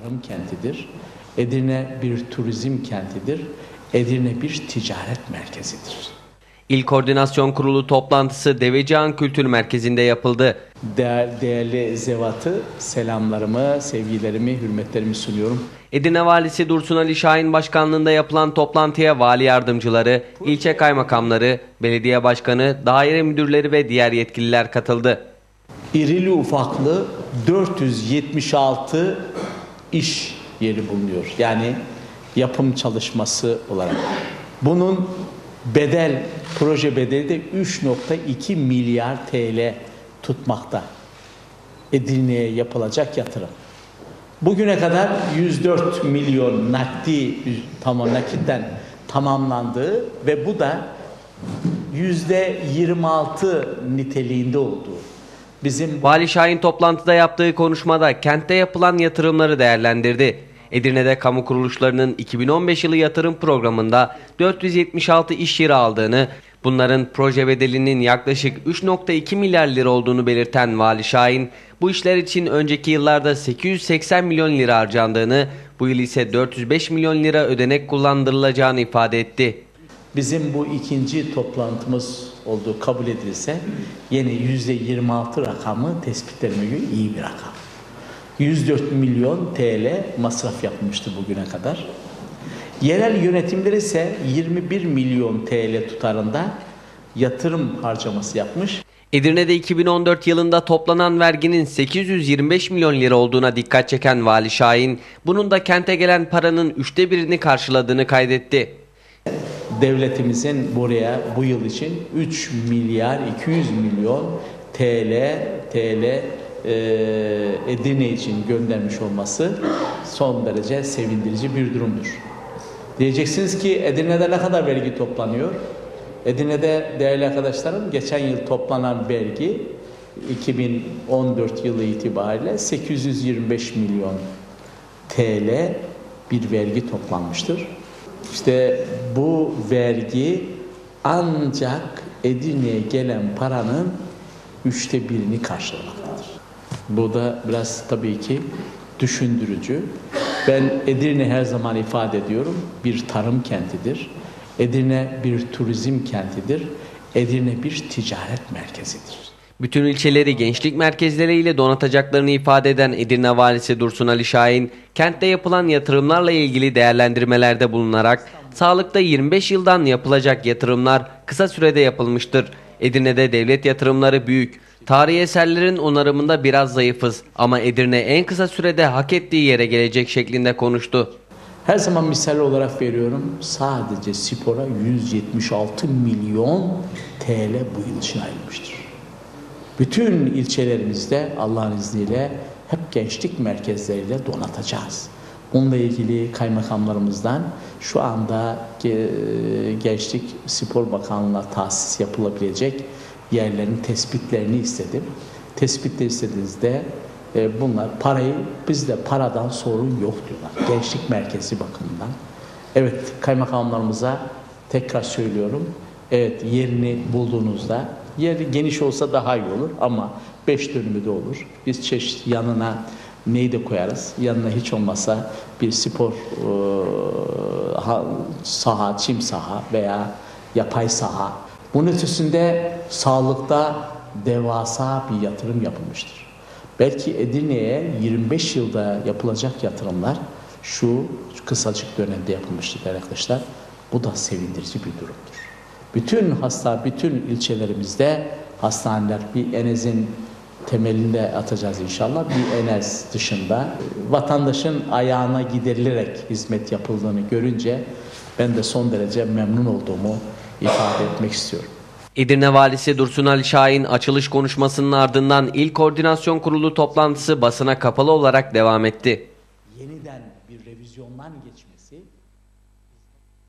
tarım kentidir. Edirne bir turizm kentidir. Edirne bir ticaret merkezidir. İl Koordinasyon Kurulu toplantısı Devecihan Kültür Merkezi'nde yapıldı. Değer, değerli zevatı selamlarımı, sevgilerimi, hürmetlerimi sunuyorum. Edirne Valisi Dursun Ali Şahin başkanlığında yapılan toplantıya vali yardımcıları, ilçe kaymakamları, belediye başkanı, daire müdürleri ve diğer yetkililer katıldı. İrili ufaklı 476 iş yeri bulunuyor. Yani yapım çalışması olarak. Bunun bedel, proje bedeli de 3.2 milyar TL tutmakta. Edirne'ye yapılacak yatırım. Bugüne kadar 104 milyon nakdi tamam nakitten tamamlandığı ve bu da yüzde 26 niteliğinde olduğu. Bizim Vali Şahin toplantıda yaptığı konuşmada kentte yapılan yatırımları değerlendirdi. Edirne'de kamu kuruluşlarının 2015 yılı yatırım programında 476 iş yeri aldığını, bunların proje bedelinin yaklaşık 3.2 milyar lira olduğunu belirten Vali Şahin, bu işler için önceki yıllarda 880 milyon lira harcandığını, bu yıl ise 405 milyon lira ödenek kullandırılacağını ifade etti. Bizim bu ikinci toplantımız olduğu kabul edilse yine yüzde 26 rakamı tespitlerime göre iyi bir rakam. 104 milyon TL masraf yapılmıştı bugüne kadar. Yerel yönetimler ise 21 milyon TL tutarında yatırım harcaması yapmış. Edirne'de 2014 yılında toplanan verginin 825 milyon lira olduğuna dikkat çeken Vali Şahin, bunun da kente gelen paranın üçte birini karşıladığını kaydetti. Devletimizin buraya bu yıl için 3 milyar 200 milyon TL TL e, Edirne için göndermiş olması son derece sevindirici bir durumdur. Diyeceksiniz ki Edirne'de ne kadar vergi toplanıyor? Edirne'de değerli arkadaşlarım geçen yıl toplanan vergi 2014 yılı itibariyle 825 milyon TL bir vergi toplanmıştır. İşte bu vergi ancak Edirne'ye gelen paranın üçte birini karşılamaktadır. Bu da biraz tabii ki düşündürücü. Ben Edirne her zaman ifade ediyorum bir tarım kentidir. Edirne bir turizm kentidir. Edirne bir ticaret merkezidir. Bütün ilçeleri gençlik merkezleriyle donatacaklarını ifade eden Edirne Valisi Dursun Ali Şahin, kentte yapılan yatırımlarla ilgili değerlendirmelerde bulunarak, sağlıkta 25 yıldan yapılacak yatırımlar kısa sürede yapılmıştır. Edirne'de devlet yatırımları büyük. Tarihi eserlerin onarımında biraz zayıfız ama Edirne en kısa sürede hak ettiği yere gelecek şeklinde konuştu. Her zaman misal olarak veriyorum. Sadece spora 176 milyon TL bu yıl için ayrılmıştır. Bütün ilçelerimizde Allah'ın izniyle hep gençlik merkezleriyle donatacağız. Bununla ilgili kaymakamlarımızdan şu anda ge- Gençlik Spor Bakanlığı'na tahsis yapılabilecek yerlerin tespitlerini istedim. Tespitleri istediğinizde e, bunlar parayı bizde paradan sorun yok diyorlar. Gençlik merkezi bakımından. Evet kaymakamlarımıza tekrar söylüyorum. Evet yerini bulduğunuzda yeri geniş olsa daha iyi olur ama 5 dönümü de olur. Biz çeşit yanına neyi de koyarız. Yanına hiç olmazsa bir spor e, ha- saha, çim saha veya yapay saha. Bunun ötesinde sağlıkta devasa bir yatırım yapılmıştır. Belki Edirne'ye 25 yılda yapılacak yatırımlar şu kısacık dönemde yapılmıştır arkadaşlar. Bu da sevindirici bir durumdur. Bütün hasta, bütün ilçelerimizde hastaneler bir Enez'in temelinde atacağız inşallah. Bir Enez dışında vatandaşın ayağına giderilerek hizmet yapıldığını görünce ben de son derece memnun olduğumu ifade etmek istiyorum. Edirne Valisi Dursun Ali Şahin açılış konuşmasının ardından İl Koordinasyon Kurulu toplantısı basına kapalı olarak devam etti. Yeniden bir revizyondan